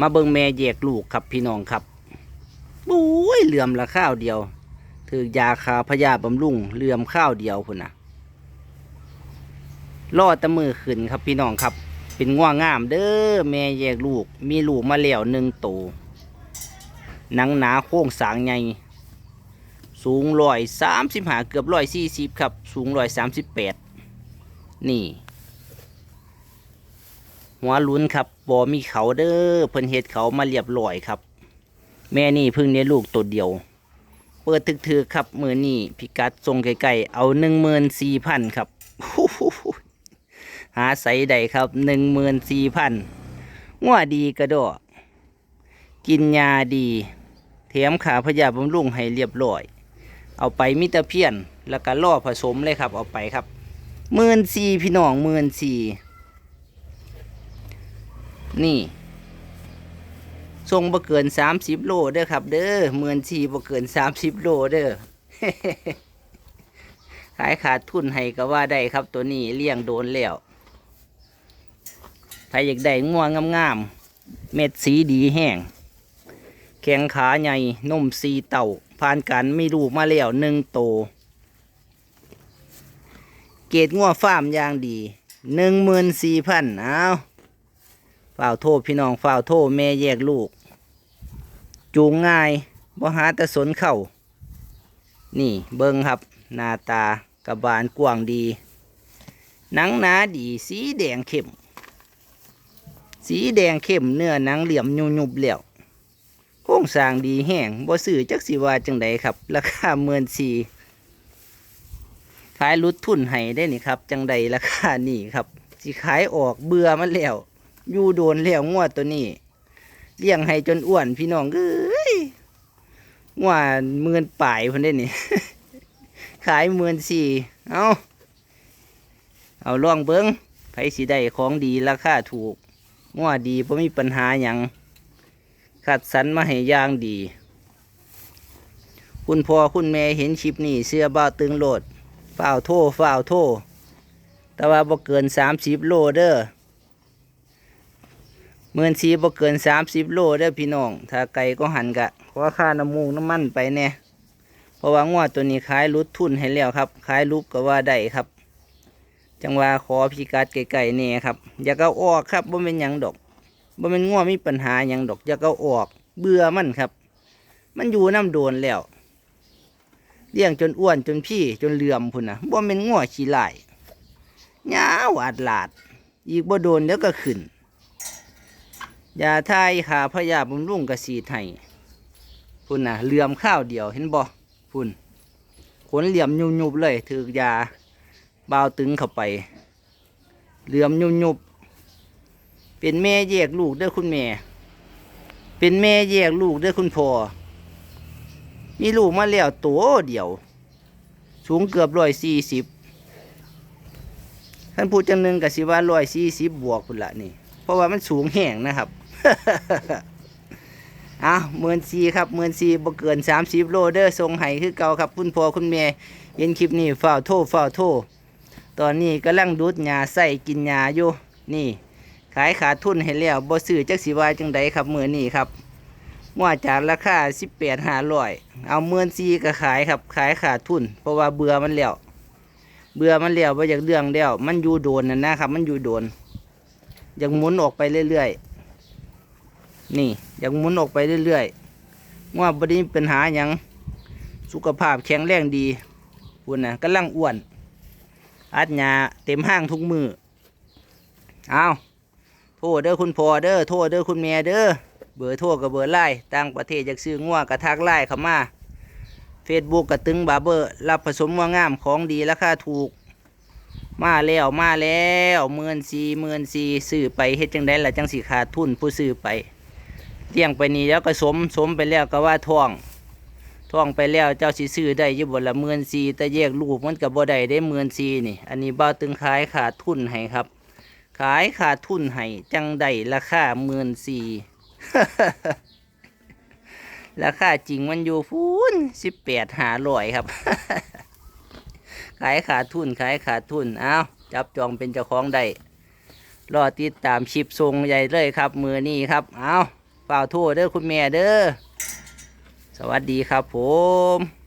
มาเบิ่งแม่แยกลูกครับพี่น้องครับบุ้ยเหลื่อมละข้าวเดียว ถือยาคาพยาบำรุงเหลื่อมข้าวเดียวพุ่นนะรอตะมือขึ้นครับพี่น้องครับ เป็นง่วงงามเด้อแม่แยกลูก มีลูกมาแล้วหนึ่งโตวหนังหนาโค้งสางใหญ่สูงร้อยสามสิบหาเกือบร้อยสี่สิบครับ สูงร้อยสามสิบแปดนี่ หัวลุ้นครับบ่มีเขาเด้อเพิ่นเฮ็ดเขามาเรียบร้อยครับ แม่นี่เพิ่งเลี้ยงลูกตัวเดียว เปิดถึกๆครับมือนี่พิกัดทรงไกลๆเอาหนึ่งหมื่นสี่พันครับหาใส่ใดครับหนึ่งหมื่นสี่พันงัวดีกระดอกินยาดีเถมขาพยาบำรุงให้เรียบร้อย เอาไปมิตรเพี้ยน แล้วก็ล่อผสมเลยครับ เอาไปครับหมื่นสี่พี่น้องหมื่นสี่ นี่ส่งบ่เกินสามสิบโลเด้อครับ เด้อเมือนชีบ่เกินสามสิบโลเด้อขายขาดทุนให้ก็ว่าได้ครับตัวนี้เลี้ยงโดนแล้วใครอยากได้ง่วงงามๆเม็ดสีดีแห้ง แข้งขาใหญ่นมสีเต่า ผ่านการไม่ลูกมาแล้วหนึ่งโต เกรดง่วฟาร์มอย่างดีหนึ่งหมื่นสี่พันเอา ฝ่าวโทษพี่น้องฝ่าวโทษแม่แยกลูก จูงง่ายบ่หาแต่สนเข่านี่เบิ้งครับ หน้าตากระบาลกว้างดี หนังหนาดีสีแดงเข้ม สีแดงเข้มเนื้อหนังเหลี่ยมยุยุบเหลี่ยวโครงสร้างดีแห้งบ่ซื้อจักสิว่าจังใดครับ ราคาเมือนสีขายรุดทุนให้ได้นี่ครับ จังใดราคานี่ครับสิขายออกเบื่อมันแล้ว อยู่โดนแล้วงวดตัวนี้เลี้ยงให้จนอ้วนพี่น้องเอ้ยงวดหมื่นป่ายเพิ่นได้นี่ ขายหมื่นสี่เอาเอาล่องเบิ้งไผสิได้ของดีราคาถูกงวดดีเพราะมีปัญหาหยังคัดสรรมาให้ย่างดี คุณพ่อคุณแม่เห็นคลิปนี้เสื้อบ้าตึงโหลดฝ้าวโทฝ้าวโทแต่ว่าบ่เกินสามสิบโลเด้อ เมื่อนสีบ่เกินสามสิบโลเด้อพี่น้อง ถ้าไก่ก็หันกะขอค่าน้ำมูกน้ำมันไปแน่เพราะว่างวดตัวนี้ขายรุดทุนให้แล้วครับ ขายลุกก็ว่าได้ครับ จังว่าขอพิกัดไก่ๆนี่ครับ อยากเอาออกครับบ่เป็นหยังดอกบ่เป็นงัวมีปัญหาหยังดอก อยากเอาออก เบื่อมันครับ มันอยู่น้ำโดนแล้วเลี้ยงจนอ้วนจนพี่จนเหลื่อมพุ่นนะบ่เป็นงัวขี้ลายยาวอาดหลาด อีกบ่โดนเดี๋ยวก็ขึ้น ยาทายขาพยาบำรุงกระสีไทยพุ่นน่ะเหลื่อมข้าวเดียวเห็นบ่พุ่นขนเหลี่ยมยุบยุบๆเลยถือยาบาวตึงเข้าไป เหลื่อมยุบยุบๆเป็นแม่แยกลูกด้อคุณแม่ เป็นแม่แยกลูกด้อคุณพ่อมีลูกมาแล้วตัวเดียว สูงเกือบร้อยสี่สิบท่านพูดจังหนึ่งกับสิว่าร้อยสี่สิบบวกพุ่นละนี่ เพราะว่ามันสูงแห้งนะครับ อ้าวเมือนซีครับเมือนซีบ่เกินสามสิบโลเดอร์ทรงไห้คือเก่าครับ คุณพ่อคุณแม่เห็นคลิปนี้ฝ้าโทษฝ้าโทษตอนนี้กำลังดูดยาใส่กินยาอยู่นี่ ขายขาดทุนให้แล้วบ่ซื้อจักสิวาจังใดครับมือนี้ครับว่าจากราคาสิบแปดห้าร้อยเอาเมือนซีก็ขายครับขายขาดทุน เพราะว่าเบื่อมันแล้วเบื่อมันแล้วบ่อยากเรื่องแล้วมันอยู่โดนนะนะครับ มันอยู่โดนอยากหมุนออกไปเรื่อยๆ นี่อยากหมุนออกไปเรื่อยๆว่าบไดีมีปัญหาอย่างสุขภาพแข็งแรงดีคุณนะกำลังอ้วน อัดหยาเต็มห้างทุกมือเอาโทษเด้อคุณพ่อเด้อโทษเด้อคุณแม่เด้อเบอร์โทรกับเบอร์ไล่ต่างประเทศอยากซื้องัวกระทักไล่เข้ามาเฟซบุ๊กกระตึงบาร์เบอร์ รับผสมงัวงามของดีราคาถูก มาแล้วมาแล้วเมื่นสีเมื่นสีซื้อไปเฮ็ดจังได้ละจังสีขาดทุนผู้ซื้อไป เลี้ยงไปนี่แล้วก็สมสมไปแล้วก็ว่าท่องท่องไปแล้วเจ้าสิซื้อได้ยี่บนละเมื่นสีแต่แยกลูกมันกับบ่ได้ได้เมื่นสีนี่ อันนี้บ่าตึงขายขาดทุนให้ครับ ขายขาดทุนให้จังได้ราคาเมื่นสีราคาจริงมันอยู่ฟูนสิบแปดหาร้อยครับ ขายขาดทุนขายขาดทุนเอาจับจองเป็นเจ้าของได้รอติดตามชิปทรงใหญ่เลยครับ มือนี้ครับ เอา ฝ่าวโทษเด้อคุณแม่เด้อ สวัสดีครับผม